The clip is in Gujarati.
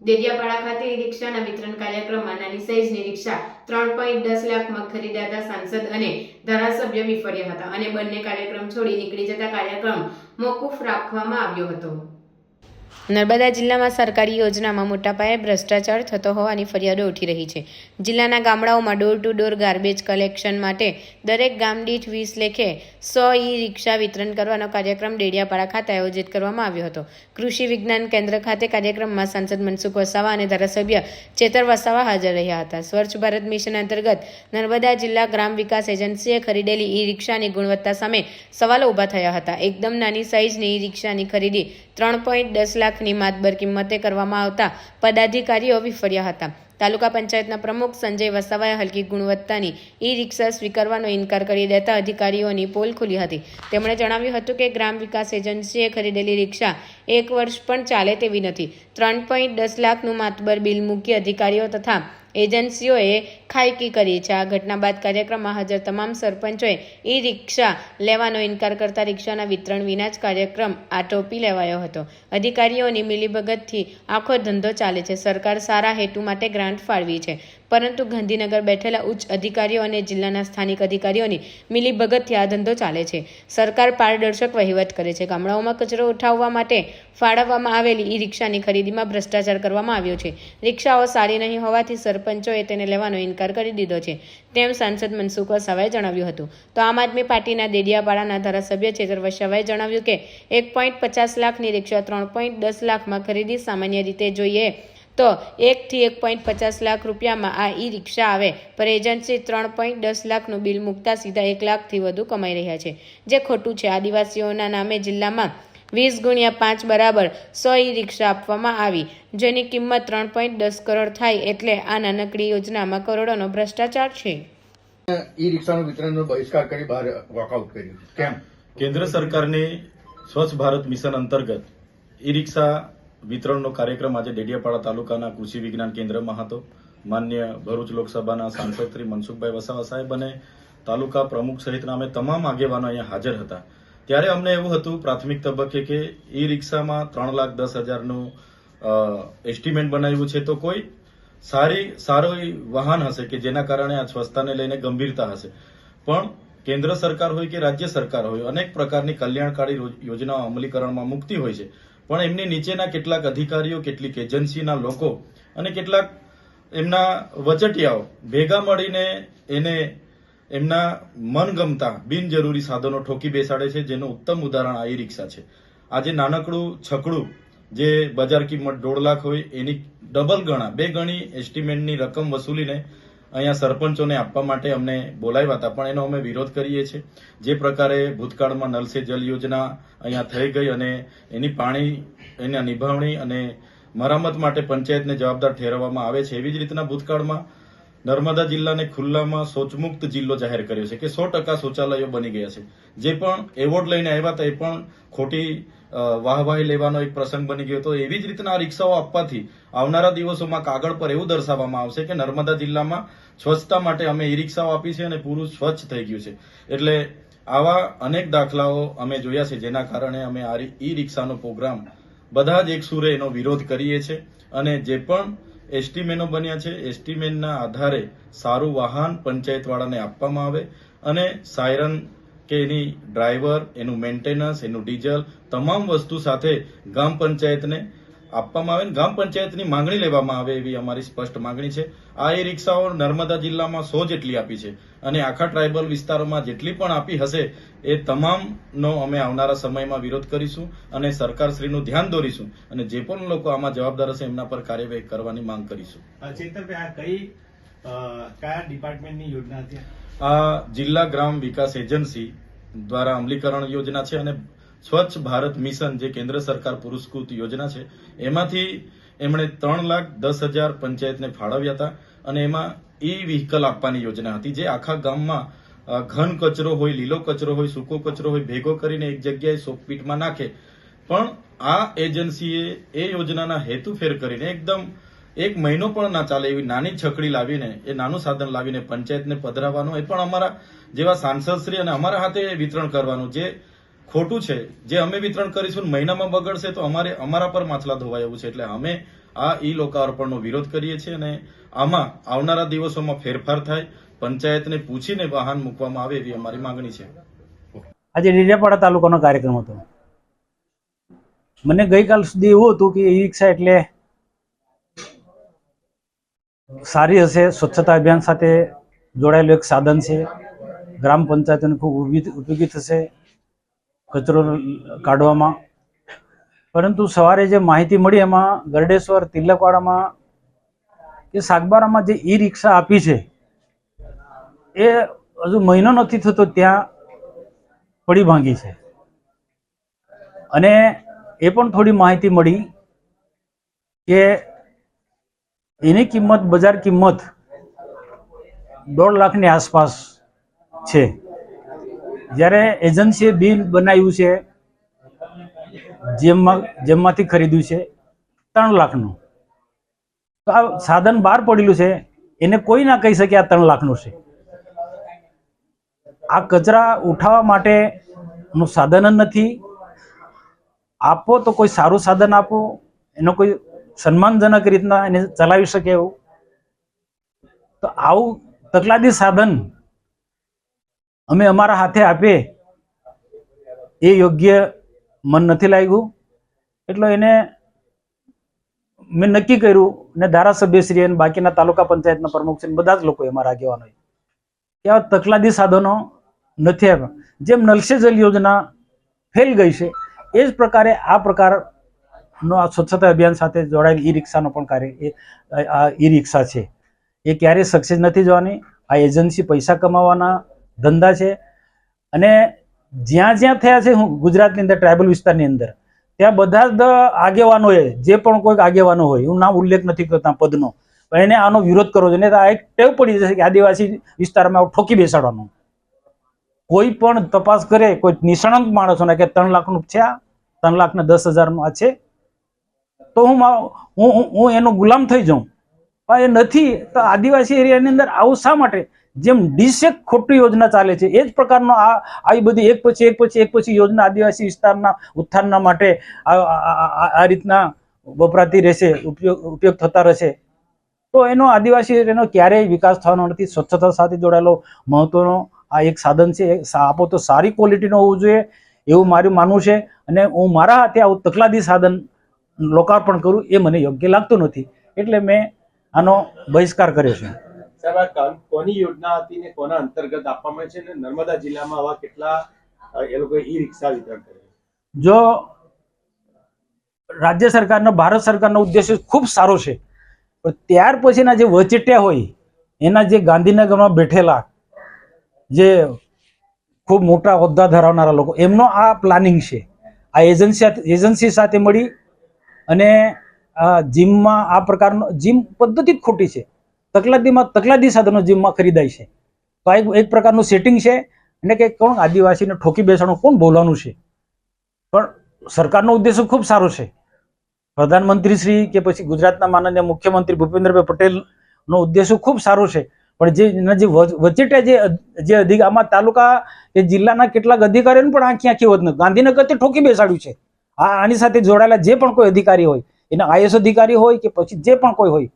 દેડિયાપાડા ખાતે રિક્ષાના વિતરણ કાર્યક્રમમાં નાની સાઈઝની રિક્ષા ત્રણ પોઈન્ટ દસ લાખમાં ખરીદાતા સાંસદ અને ધારાસભ્ય વિફર્યા હતા અને બંને કાર્યક્રમ છોડી નીકળી જતા કાર્યક્રમ મોકૂફ રાખવામાં આવ્યો હતો. નર્મદા જિલ્લામાં સરકારી યોજનામાં મોટા પાયે ભ્રષ્ટાચાર થતો હોવાની ફરિયાદો ઉઠી રહી છે. જિલ્લાના ગામડાઓમાં door to door garbage collection માટે દરેક ગામ દીઠ વીસ લેખે સો ઈ રિક્ષા વિતરણ કરવાનો કાર્યક્રમ ડેડિયાપાડા ખાતે આયોજિત કરવામાં આવ્યો હતો. કૃષિ વિજ્ઞાન કેન્દ્ર ખાતે કાર્યક્રમમાં સાંસદ મનસુખ વસાવા અને ધારાસભ્ય ચેતર વસાવા હાજર રહ્યા હતા. સ્વચ્છ ભારત મિશન અંતર્ગત નર્મદા જિલ્લા ગ્રામ વિકાસ એજન્સીએ ખરીદેલી ઈ રિક્ષાની ગુણવત્તા સામે સવાલો ઊભા થયા હતા. એકદમ નાની સાઇઝની ઈ રિક્ષાની ખરીદી ત્રણ પોઈન્ટ દસ લાખની માતબર કિંમતે કરવામાં આવતા પદાધિકારીઓ વિફર્યા હતા. તાલુકા પંચાયતના પ્રમુખ સંજય વસાવાએ હલકી ગુણવત્તાની ઈ રિક્ષા સ્વીકારવાનો ઇનકાર કરી દેતા અધિકારીઓની પોલ ખુલી હતી. તેમણે જણાવ્યું હતું કે ગ્રામ વિકાસ એજન્સીએ ખરીદેલી રિક્ષા એક વર્ષ પણ ચાલે તેવી નથી. ત્રણ પોઈન્ટ દસ લાખનું માતબર બિલ મૂકી અધિકારીઓ તથા એજન્સીઓએ ખાયકી કરી છે. આ ઘટના બાદ કાર્યક્રમમાં હાજર તમામ સરપંચોએ ઈ રિક્ષા લેવાનો ઇનકાર કરતા રિક્ષાના વિતરણ વિના જ કાર્યક્રમ આટોપી લેવાયો હતો. અધિકારીઓની મિલીભગતથી આખો ધંધો ચાલે છે. સરકાર સારા હેતુ માટે ગ્રાન્ટ ફાળવી છે. પરંતુ ગાંધીનગર બેઠેલા ઉચ્ચ અધિકારીઓ અને જિલ્લાના સ્થાનિક અધિકારીઓની મિલીભગતથી આ ધંધો ચાલે છે. સરકાર પારદર્શક વહીવટ કરે છે. ગામડાઓમાં કચરો ઉઠાવવા માટે ફાળવવામાં આવેલી ઈ રિક્ષાની ખરીદીમાં ભ્રષ્ટાચાર કરવામાં આવ્યો છે. રિક્ષાઓ સારી નહીં હોવાથી સરપંચોએ તેને લેવાનો ઇનકાર કરી દીધો છે. તેમ સાંસદ મનસુખ વસાવાએ જણાવ્યું હતું. તો આમ આદમી પાર્ટીના દેડિયાપાડાના ધારાસભ્ય ચેતર વસાવાએ જણાવ્યું કે, એક પોઈન્ટ પચાસ લાખની રિક્ષા ત્રણ પોઈન્ટ દસ લાખમાં ખરીદી સામાન્ય રીતે જોઈએ તો એકથી એક પોઈન્ટ પચાસ લાખ રૂપિયામાં આ ઈ રિક્ષા આવે. પર એજન્સી ત્રણ પોઈન્ટ દસ લાખનું બિલ મૂકતા સીધા એક લાખથી વધુ કમાઈ રહ્યા છે. જે ખોટું છે આદિવાસીઓના નામે જિલ્લામાં વીસ ગુણ્યા પાંચ બરાબર સો ઈ રિક્ષા આપવામાં આવી જેની કિંમત ત્રણ પોઈન્ટ દસ કરોડ થાય એટલે આ નાનકડી યોજનામાં કરોડોનો ભ્રષ્ટાચાર છે. ઈ રિક્ષાનું વિતરણનો બહિષ્કાર કરી બહાર વોકઆઉટ કર્યું. કેમ? કેન્દ્ર સરકારની સ્વચ્છ ભારત મિશન અંતર્ગત ઈ રિક્ષા વિતરણનો કાર્યક્રમ આજે ડેડિયાપાડા તાલુકાના કૃષિ વિજ્ઞાન કેન્દ્રમાં હતો. માન્ય ભરૂચ લોકસભાના સાંસદ શ્રી મનસુખભાઈ વસાવા સાહેબ અને તાલુકા પ્રમુખ સહિતના અમે તમામ આગેવાનો અહીંયા હાજર હતા. ત્યારે અમને એવું હતું, પ્રાથમિક તબક્કે કે ઈ રિક્ષામાં ત્રણ લાખ દસ હજારનું એસ્ટિમેટ બનાવ્યું છે તો કોઈ સારી, સારો વાહન હશે કે જેના કારણે આ સ્વચ્છતાને લઈને ગંભીરતા હશે? પણ કેન્દ્ર સરકાર હોય કે રાજ્ય સરકાર હોય, અનેક પ્રકારની કલ્યાણકારી યોજનાઓ અમલીકરણમાં મૂકતી હોય છે. પણ એમની નીચેના કેટલાક અધિકારીઓ, કેટલીક એજન્સીના લોકો અને કેટલાક એમના વચટિયાઓ ભેગા મળીને એને એમના મનગમતા, બિનજરૂરી સાધનો ઠોકી બેસાડે છે, જેનું ઉત્તમ ઉદાહરણ આ ઈ રિક્ષા છે. આજે નાનકડું, છકડું જે બજાર કિંમત દોઢ લાખ હોય, એની ડબલ ગણા, બે ગણી એસ્ટિમેટની રકમ વસૂલીને અહીંયા સરપંચોને આપવા માટે અમને બોલાવ્યા હતા. પણ એનો અમે વિરોધ કરીએ છીએ. જે પ્રકારે ભૂતકાળમાં નલ જલ યોજના અહીંયા થઈ ગઈ અને એની પાણી, એના નિભાવણી અને મરામત માટે પંચાયતને જવાબદાર ઠેરવવામાં આવે છે. એવી જ રીતના ભૂતકાળમાં નર્મદા જિલ્લાને ખુલ્લામાં શૌચમુક્ત જિલ્લો જાહેર કર્યો છે કે સો ટકા શૌચાલયો બની ગયા છે. જે પણ એવોર્ડ લઈને આવ્યા હતા, એ પણ ખોટી વાહવાહી લેવાનો એક પ્રસંગ બની ગયો હતો. એવી જ રીતના રિક્ષાઓ આપવાથી આવનારા દિવસોમાં કાગળ પર એવું દર્શાવવામાં આવશે કે નર્મદા જિલ્લામાં સ્વચ્છતા માટે અમે ઈ રિક્ષાઓ આપી છે અને પૂરું સ્વચ્છ થઈ ગયું છે. એટલે આવા અનેક દાખલાઓ અમે જોયા છે, જેના કારણે અમે આ ઈ રિક્ષાનો પ્રોગ્રામ બધા જ એક સુરે એનો વિરોધ કરીએ છીએ અને જે પણ એસ્ટીમેનો બન્યા છે. એસટીમેનના આધારે સારું વાહન પંચાયતવાળાને આપવામાં આવે અને સાયરન કે એની ડ્રાઈવર, એનું મેન્ટેનન્સ, એનું ડીઝલ, તમામ વસ્તુ સાથે ગામ પંચાયતને આપવામાં આવે અને ગામ પંચાયતની માંગણી લેવામાં આવે એવી અમારી સ્પષ્ટ માંગણી છે. આ એ રિક્ષાઓ નર્મદા જિલ્લામાં સો જેટલી આપી છે અને આખા ટ્રાઇબલ વિસ્તારોમાં જેટલી પણ આપી હશે એ તમામનો અમે આવનારા સમયમાં વિરોધ કરીશું અને સરકારશ્રીનું ધ્યાન દોરીશું અને જે પણ લોકો આમાં જવાબદાર હશે એમના પર કાર્યવાહી કરવાની માંગ કરીશું. ચેતનભાઈ આ કઈ કયા ડિપાર્ટમેન્ટની યોજના હતી? આ જિલ્લા ગ્રામ વિકાસ એજન્સી દ્વારા અમલીકરણ યોજના છે અને સ્વચ્છ ભારત મિશન જે કેન્દ્ર સરકાર પુરસ્કૃત યોજના છે, એમાંથી એમણે ત્રણ લાખ દસ હજાર પંચાયતને ફાળવ્યા હતા અને એમાં ઈ વ્હીકલ આપવાની યોજના હતી, જે આખા ગામમાં ઘન કચરો હોય, લીલો કચરો હોય, સૂકો કચરો હોય, ભેગો કરીને એક જગ્યાએ સોપપીટમાં નાખે. પણ આ એજન્સીએ એ યોજનાના હેતુ ફેર કરીને એકદમ એક મહિનો પણ ના ચાલે એવી નાની છકડી લાવીને, એ નાનું સાધન લાવીને પંચાયતને પધરાવવાનું, એ પણ અમારા જેવા સાંસદશ્રી અને અમારા હાથે વિતરણ કરવાનું, જે ખોટું છે. જે અમે વિતરણ કરીશું મહિનામાં બગડશે તો અમારે અમારા પર માછલા ધોવાય એવું છે. એટલે અમે આ ઈ લોકાર્પણનો વિરોધ કરીએ છીએ અને આમાં આવનારા દિવસોમાં ફેરફાર થાય. પંચાયતને પૂછીને વાહન મૂકવામાં આવે એવી અમારી માંગણી છે. આજે ડેડિયાપાડા તાલુકાનો કાર્યક્રમ હતો. મને ગઈકાલ સુધી એવું હતું કે ઈ રિક્ષા એટલે સારી હશે, સ્વચ્છતા અભિયાન સાથે જોડાયેલું એક સાધન છે. ગ્રામ પંચાયતને ખૂબ ઉપી- ઉપયોગી થશે. કચરો કાઢવામાં. પરંતુ સવારે જે માહિતી મળી એમાં ગરડેશ્વર તિલકવાડામાં કે સાગબારામાં જે ઈ રિક્ષા આપી છે, એ હજુ મહિનો નથી થતો ત્યાં પડી ભાંગી છે. અને એ પણ થોડી માહિતી મળી કે એની કિંમત, બજાર કિંમત દોઢ લાખની આસપાસ છે. જ્યારે એજન્સીએ બિલ બનાવ્યું છે જેમમાં જેમમાંથી ખરીદ્યું છે, ત્રણ લાખનું. તો આ સાધન બહાર પડેલું છે, એને કોઈ ના કહી શકે આ ત્રણ લાખનું છે. આ કચરા ઉઠાવવા માટેનું સાધન જ નથી. આપો તો કોઈ સારું સાધન આપો, એનો કોઈ સન્માનજનક રીતના એને ચલાવી શકે એવું. તો આવું તકલાદી સાધન અમે અમારા હાથે આપીએ. એ યોગ્ય મન નથી લાગ્યું. એટલે એને મેં નક્કી કર્યું ને ધારાસભ્યશ્રી અને બાકીના તાલુકા પંચાયતના પ્રમુખ ને બધા જ લોકો અમારા આગેવાનો કે આવા તકલાદી સાધનો નથી આવ્યા જેમ નલસે જલ યોજના ફેલ ગઈ છે, એ જ પ્રકારે આ પ્રકારનો આ સ્વચ્છતા અભિયાન સાથે જોડાયેલ ઈ રિક્ષાનો પણ કાર્ય, એ આ ઈ રિક્ષા છે. એ ક્યારેય સક્સેસ નથી જવાની. આ એજન્સી પૈસા કમાવાના ધંધા છે. અને જ્યાં જ્યાં થયા છે ગુજરાતની અંદર ટ્રાઇબલ વિસ્તારની અંદર, ત્યાં બધા જ આગેવાનોએ જે પણ કોઈક આગેવાનો હોય હું નામ ઉલ્લેખ નથી કરતા પદનો, પણ એને આનો વિરોધ કરવો જોઈએ. આ એક ટેવ પડી જશે કે આદિવાસી વિસ્તારમાં ઠોકી બેસાડવાનું. કોઈ પણ તપાસ કરે, કોઈ નિષ્ણાંત માણસોને કે ત્રણ લાખનું છે આ, ત્રણ લાખ ને દસ હજારનું આ છે, તો હું, હું- હું એનો ગુલામ થઈ જાઉં. પણ એ નથી. તો આદિવાસી એરિયાની અંદર આવું શા માટે? જેમ ડીસેક ખોટી યોજના ચાલે છે, એ જ પ્રકારનો આ આવી બધી એક પછી એક પછી એક પછી યોજના આદિવાસી વિસ્તારના ઉત્થાનના માટે આ રીતના વપરાતી રહેશે, ઉપયોગ ઉપયોગ થતા રહેશે. તો એનો આદિવાસી એનો ક્યારેય વિકાસ થવાનો નથી, સ્વચ્છતા સાથે જોડાયેલો મહત્વનો આ એક સાધન છે આપો તો સારી ક્વોલિટીનો હોવું જોઈએ, એવું મારું માનવું છે, અને હું મારા હાથે આવું તકલાદી સાધન લોકાર્પણ કરું એ મને યોગ્ય લાગતું નથી. એટલે મેં આનો બહિષ્કાર કર્યો છે. સાહેબ, આ કોની યોજના હતી ને કોના અંતર્ગત આપવામાં છે ને નર્મદા જિલ્લામાં આવા કેટલા એ લોકો ઈ રિક્ષા વિતરણ કરે જો રાજ્ય સરકારનો, ભારત સરકારનો ઉદ્દેશ્ય ખૂબ સારો છે, પણ ત્યાર પછીના જે વચેટિયા હોય, એના જે ગાંધીનગરમાં બેઠેલા જે ખૂબ મોટા હોદ્દા ધરાવનારા લોકો, એમનો આ પ્લાનિંગ છે. આ એજન્સી એજન્સી સાથે મળી અને જીમમાં આ પ્રકારનો, જીમ પદ્ધતિ જ ખોટી છે. તકલાદીમાં તકલાદી સાધનો જીમમાં ખરીદાય છે. તો આ એક પ્રકારનું સેટિંગ છે અને કે કોણ આદિવાસીને ઠોકી બેસવાનું કોણ બોલવાનું છે. પણ સરકારનો ઉદ્દેશ ખૂબ સારો છે. પ્રધાનમંત્રી શ્રી કે પછી ગુજરાતના માનનીય મુખ્યમંત્રી ભૂપેન્દ્રભાઈ પટેલનો ઉદ્દેશ ખૂબ સારો છે. પણ જે, એના જે વચ- વચેટે જે જે અધિક, આમાં તાલુકા કે જિલ્લાના કેટલાક અધિકારીઓને પણ આંખી આંખી હોત ગાંધીનગર તે ઠોકી બેસાડ્યું છે. આ, આની સાથે જોડાયેલા જે પણ કોઈ અધિકારી હોય, એના આઈએસ અધિકારી હોય કે પછી જે પણ કોઈ હોય